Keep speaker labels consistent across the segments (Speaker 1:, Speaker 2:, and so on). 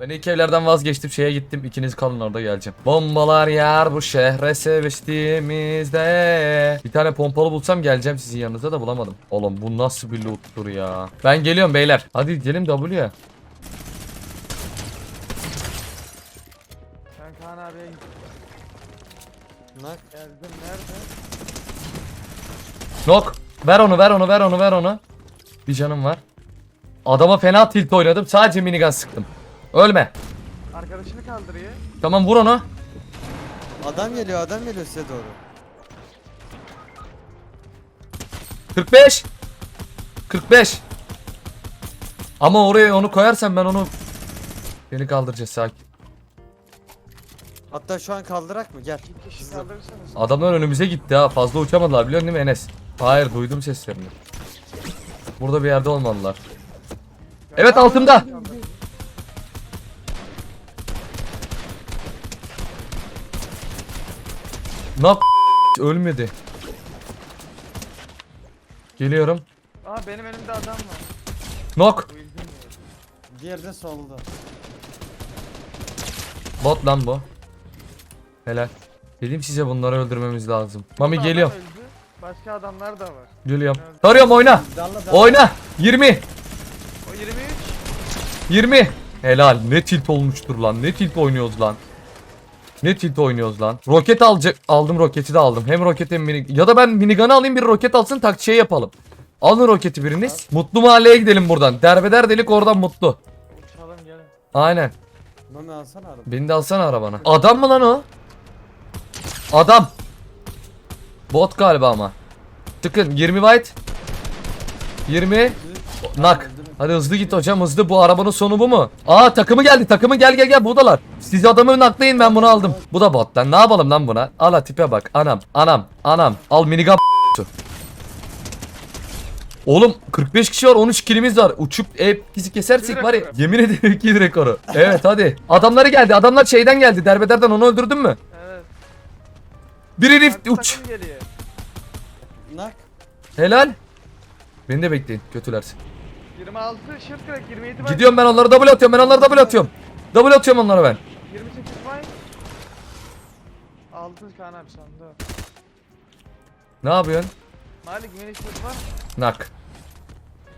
Speaker 1: Ben ilk evlerden vazgeçtim şeye gittim ikiniz kalın orada geleceğim. Bombalar yar bu şehre seviştiğimizde. Bir tane pompalı bulsam geleceğim sizin yanınıza da bulamadım. Oğlum bu nasıl bir loot'tur ya. Ben geliyorum beyler. Hadi gidelim W'ye.
Speaker 2: Ben Kaan abiye gittim.
Speaker 3: Nak.
Speaker 2: Geldim nerede?
Speaker 1: Nok. Ver onu ver onu ver onu ver onu. Bir canım var. Adama fena tilt oynadım. Sadece minigun sıktım. Ölme.
Speaker 2: Arkadaşını kaldırıyor.
Speaker 1: Tamam vur onu.
Speaker 3: Adam geliyor adam geliyor size doğru.
Speaker 1: 45. 45. Ama oraya onu koyarsan ben onu beni kaldıracağız sakin.
Speaker 3: Hatta şu an kaldırak mı? Gel.
Speaker 2: Bir kişi
Speaker 3: Hızlı.
Speaker 2: kaldırırsanız.
Speaker 1: Adamlar önümüze gitti ha. Fazla uçamadılar biliyorsun değil mi Enes? Hayır duydum seslerini. Burada bir yerde olmalılar. Evet altımda. Nak ölmedi. Geliyorum.
Speaker 2: Aa benim elimde adam var.
Speaker 1: Nok.
Speaker 2: Bu ilginç.
Speaker 3: Diğeri de solda.
Speaker 1: Bot lan bu. Helal. Dedim size bunları öldürmemiz lazım. Mami
Speaker 2: Burada
Speaker 1: geliyor.
Speaker 2: adam öldü. Başka adamlar da var.
Speaker 1: Geliyorum. Tarıyorum oyna.
Speaker 3: Dalla dalla.
Speaker 1: Oyna. 20.
Speaker 2: O 23.
Speaker 1: 20. Helal. Ne tilt olmuştur lan. Ne tilt oynuyoruz lan. Ne tilt oynuyoruz lan. Roket alacak. Aldım roketi de aldım. Hem roket hem mini. Ya da ben minigun'ı alayım bir roket alsın tak şey yapalım. Alın roketi biriniz. Mutlu mahalleye gidelim buradan. Derbeder delik oradan mutlu.
Speaker 2: Uçalım gelin.
Speaker 1: Aynen.
Speaker 3: Mami alsana araba.
Speaker 1: Beni de alsana arabana. Adam mı lan o? Adam. Bot galiba ama. Tıkın 20 white. 20 nak. Hadi hızlı git hocam hızlı bu arabanın sonu bu mu? Aa takımı geldi takımı gel gel gel buradalar. Siz adamı naklayın ben bunu aldım. Bu da bot lan ne yapalım lan buna? Al ha, tipe bak anam anam anam al minigun Oğlum 45 kişi var 13 kilimiz var. Uçup etkisi kesersek var ya yemin ederim ki rekoru. Evet hadi. Adamları geldi. Adamlar şeyden geldi. Derbederden onu öldürdün mü?
Speaker 2: Evet.
Speaker 1: Biri rift uç. Helal. Beni de bekleyin. Kötülersin.
Speaker 2: 26 shift crack 27 var.
Speaker 1: Gidiyorum ben onları double atıyorum. Ben onları double atıyorum. Double atıyorum onlara ben.
Speaker 2: 28 var. 6 Kaan abi sandı.
Speaker 1: Ne yapıyorsun?
Speaker 2: Malik mini shift var.
Speaker 1: Nak.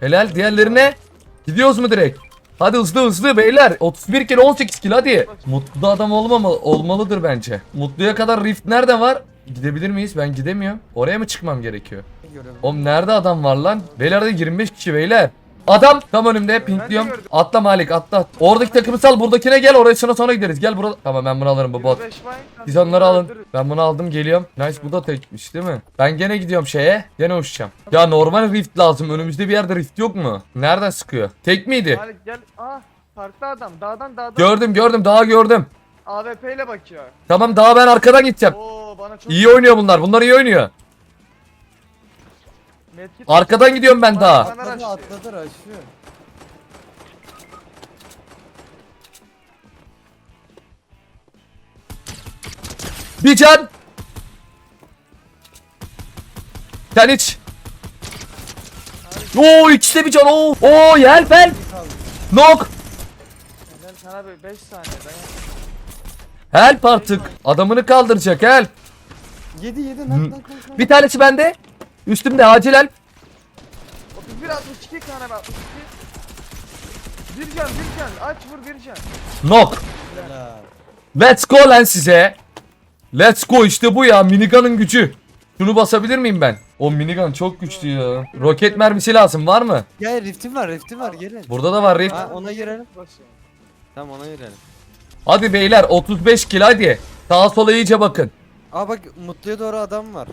Speaker 1: Helal. Diğerlerine gidiyoruz mu direkt? Hadi hızlı hızlı beyler. 31 kere 18 kill hadi. Mutlu adam olmamalı, olmalıdır bence. Mutluya kadar rift nerede var? Gidebilir miyiz? Ben gidemiyorum. Oraya mı çıkmam gerekiyor?
Speaker 3: Görelim.
Speaker 1: Oğlum nerede adam var lan? Beyler de 25 kişi beyler. Adam tam önümde pinkliyorum.
Speaker 2: gördüm.
Speaker 1: Atla Malik atla. Oradaki takımı sal buradakine gel oraya sonra sonra gideriz. Gel burada. Tamam ben bunu alırım bu bot.
Speaker 2: 25 var.
Speaker 1: Siz onları alın. Ben bunu aldım geliyorum. Nice bu da tekmiş değil mi? Ben gene gidiyorum şeye. Gene uçacağım. Ya normal rift lazım. Önümüzde bir yerde rift yok mu? Nereden sıkıyor? Tek miydi?
Speaker 2: Malik gel. Aa farklı adam. Dağdan dağdan.
Speaker 1: Gördüm gördüm daha gördüm.
Speaker 2: AWP ile bakıyor.
Speaker 1: Tamam daha ben arkadan gideceğim.
Speaker 2: Oo bana çok
Speaker 1: İyi oynuyor bunlar. Bunlar iyi oynuyor.
Speaker 2: Medkit.
Speaker 1: Arkadan gidiyorum ben daha.
Speaker 2: Bana
Speaker 3: Atladı.
Speaker 1: Bir can. Sen iç. Oo ikisi de bir can. Oo, oo help help. Nok.
Speaker 2: Helal sana bir 5 saniye dayan.
Speaker 1: Help artık. Adamını kaldıracak help.
Speaker 3: Yedi yedi nak.
Speaker 1: Bir tanesi bende. Üstümde acil help.
Speaker 2: 31 62 tane bak 62. Bir can bir can aç vur bir can.
Speaker 1: Nok.
Speaker 3: Helal.
Speaker 1: Let's go lan size. Let's go işte bu ya minigun'ın gücü. Şunu basabilir miyim ben? O minigun çok güçlü ya. Roket mermisi lazım var mı?
Speaker 3: Gel riftim var riftim var gelin.
Speaker 1: Burada da var rift.
Speaker 3: Ha ona girelim. Tamam ona girelim.
Speaker 1: Hadi beyler 35 kill hadi. Sağa sola iyice bakın.
Speaker 3: Aa bak Mutlu'ya doğru adam var.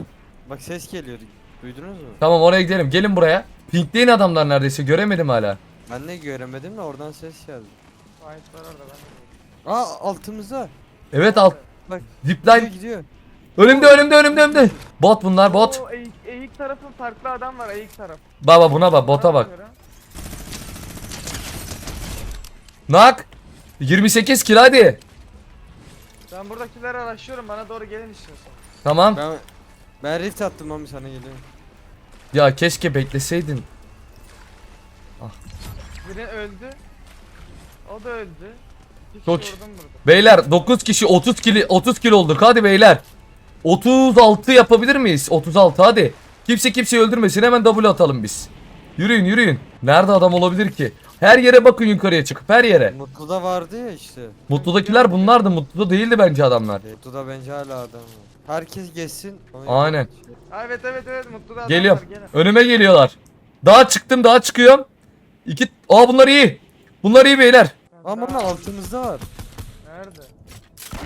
Speaker 3: Bak ses geliyor. Duydunuz mu?
Speaker 1: Tamam oraya gidelim. Gelin buraya. Pinkleyin adamlar neredeyse. Göremedim hala.
Speaker 3: Ben de göremedim de oradan ses geldi.
Speaker 2: Fight var orada ben. de
Speaker 3: Aa altımızda.
Speaker 1: Evet alt.
Speaker 3: Bak
Speaker 1: Zipline.
Speaker 3: gidiyor gidiyor.
Speaker 1: Önümde önümde önümde önümde. Bot bunlar bot.
Speaker 2: Oo, eğik, eğik tarafın farklı adam var eğik taraf.
Speaker 1: Baba buna bak bota bak. Nak. 28 kill hadi.
Speaker 2: Ben buradakileri araştırıyorum bana doğru gelin istiyorsan.
Speaker 1: Tamam.
Speaker 3: Ben ben rift attım mami sana geliyorum.
Speaker 1: Ya keşke bekleseydin.
Speaker 2: Biri öldü. O da öldü.
Speaker 1: Çok-
Speaker 2: kişi vurdum burada.
Speaker 1: Beyler 9 kişi 30 kilo 30 kilo olduk hadi beyler. 36 yapabilir miyiz? 36 hadi. Kimse kimseyi öldürmesin hemen double atalım biz. Yürüyün yürüyün. Nerede adam olabilir ki? Her yere bakın yukarıya çıkıp her yere.
Speaker 3: Mutlu'da vardı ya işte.
Speaker 1: Mutlu'dakiler bunlardı. Mutlu'da değildi bence adamlar.
Speaker 3: Mutlu'da bence hala adam var. Herkes geçsin. ona
Speaker 1: Aynen.
Speaker 3: şey-
Speaker 2: Ha, evet evet evet mutlu da adam
Speaker 1: Geliyorum.
Speaker 2: gelin.
Speaker 1: Önüme geliyorlar. Daha çıktım daha çıkıyorum. İki... Aa bunlar iyi. Bunlar iyi beyler.
Speaker 3: Ama bunun altımızda var.
Speaker 2: Nerede?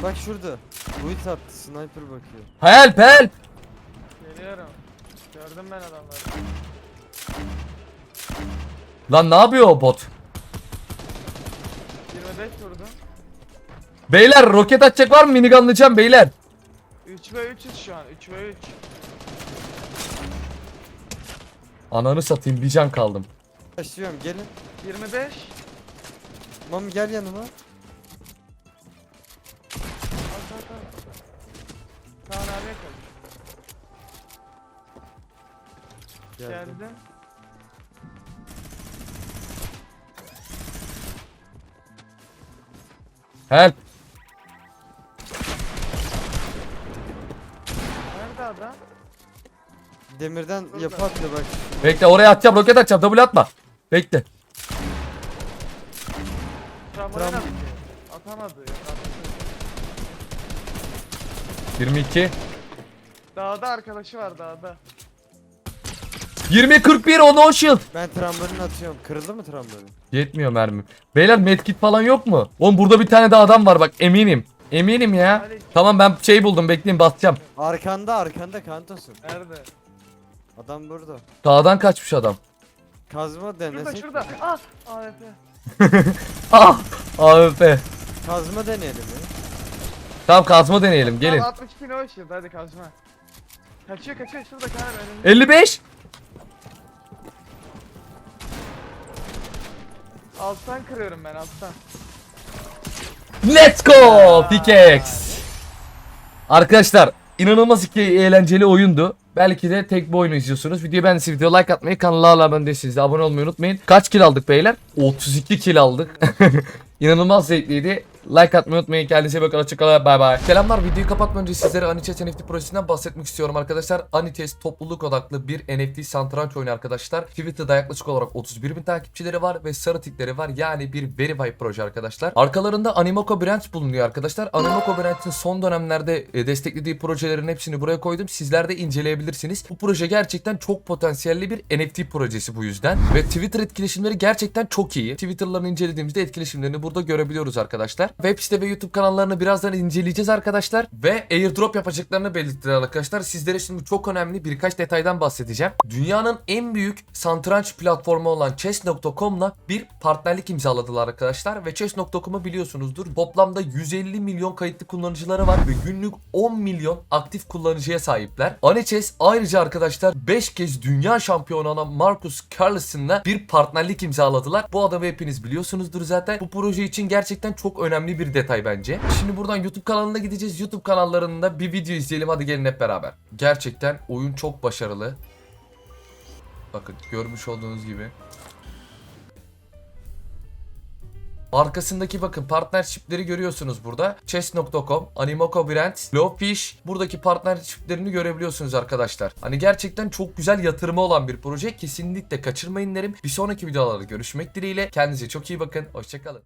Speaker 3: Bak şurada. Buit attı sniper bakıyor.
Speaker 1: Help help.
Speaker 2: Geliyorum. Gördüm ben adamları.
Speaker 1: Lan ne yapıyor o bot?
Speaker 2: 25 vurdum.
Speaker 1: Beyler roket atacak var mı? Minigunlayacağım beyler.
Speaker 2: 3 ve 3'üz şu an. 3 ve 3.
Speaker 1: Ananı satayım bir can kaldım.
Speaker 3: Başlıyorum gelin.
Speaker 2: 25.
Speaker 3: Mami gel yanıma.
Speaker 2: Al al al. Kaan abiye koy.
Speaker 3: Geldim.
Speaker 2: Geldim.
Speaker 1: Help.
Speaker 3: Demirden yapı atıyor bak.
Speaker 1: Bekle oraya atacağım roket atacağım double atma. Bekle.
Speaker 2: Tramvayın
Speaker 3: Tram-.
Speaker 2: Atamadı. Attı.
Speaker 1: 22.
Speaker 2: Dağda arkadaşı var dağda.
Speaker 1: 20 41 o no shield.
Speaker 3: Ben trambolini atıyorum. Kırıldı mı trambolin?
Speaker 1: Yetmiyor mermi. Beyler medkit falan yok mu? Oğlum burada bir tane daha adam var bak eminim. Eminim ya. Tamam ben şey buldum bekleyin basacağım.
Speaker 3: Arkanda arkanda kantosun.
Speaker 2: Nerede?
Speaker 3: Adam burada.
Speaker 1: Dağdan kaçmış adam.
Speaker 3: Kazma
Speaker 2: Şurada
Speaker 3: denesek.
Speaker 2: şurada. Ah! AWP.
Speaker 1: Ah! AWP.
Speaker 3: Kazma deneyelim ya.
Speaker 1: Tamam kazma deneyelim gelin.
Speaker 2: Tamam 62 ne o shield hadi kaçma. Kaçıyor kaçıyor şurada abi önünde.
Speaker 1: 55.
Speaker 2: Alttan kırıyorum ben alttan.
Speaker 1: Let's go! Pickaxe. Arkadaşlar inanılmaz iki eğlenceli oyundu. Belki de tek bu oyunu izliyorsunuz. Videoyu beğendiyseniz video like atmayı, kanala abone değilseniz de abone olmayı unutmayın. Kaç kill aldık beyler? 32 kill aldık. İnanılmaz zevkliydi. Like atmayı unutmayın. Kendinize bakın. Hoşçakalın. Bay bay. Selamlar. Videoyu kapatmadan önce sizlere Anichess NFT projesinden bahsetmek istiyorum arkadaşlar. Anichess topluluk odaklı bir NFT satranç oyunu arkadaşlar. Twitter'da yaklaşık olarak 31 bin takipçileri var ve sarı tikleri var. Yani bir verify proje arkadaşlar. Arkalarında Animoca Branch bulunuyor arkadaşlar. Animoca Branch'in son dönemlerde e, desteklediği projelerin hepsini buraya koydum. Sizler de inceleyebilirsiniz. Bu proje gerçekten çok potansiyelli bir NFT projesi bu yüzden. Ve Twitter etkileşimleri gerçekten çok iyi. Twitter'larını incelediğimizde etkileşimlerini burada görebiliyoruz arkadaşlar. Web site ve YouTube kanallarını birazdan inceleyeceğiz arkadaşlar. Ve airdrop yapacaklarını belirttiler arkadaşlar. Sizlere şimdi çok önemli birkaç detaydan bahsedeceğim. Dünyanın en büyük satranç platformu olan chess.com'la bir partnerlik imzaladılar arkadaşlar. Ve chess.com'u biliyorsunuzdur. Toplamda 150 milyon kayıtlı kullanıcıları var ve günlük 10 milyon aktif kullanıcıya sahipler. Anichess ayrıca arkadaşlar 5 kez dünya şampiyonu olan Marcus Carlsen'la bir partnerlik imzaladılar. Bu adamı hepiniz biliyorsunuzdur zaten. Bu proje için gerçekten çok önemli bir detay bence. Şimdi buradan YouTube kanalına gideceğiz. YouTube kanallarında bir video izleyelim. Hadi gelin hep beraber. Gerçekten oyun çok başarılı. Bakın görmüş olduğunuz gibi. Arkasındaki bakın partnershipleri görüyorsunuz burada. Chess.com, Animoca Brand, Blowfish buradaki partnershiplerini görebiliyorsunuz arkadaşlar. Hani gerçekten çok güzel yatırımı olan bir proje. Kesinlikle kaçırmayın derim. Bir sonraki videolarda görüşmek dileğiyle. Kendinize çok iyi bakın. Hoşçakalın.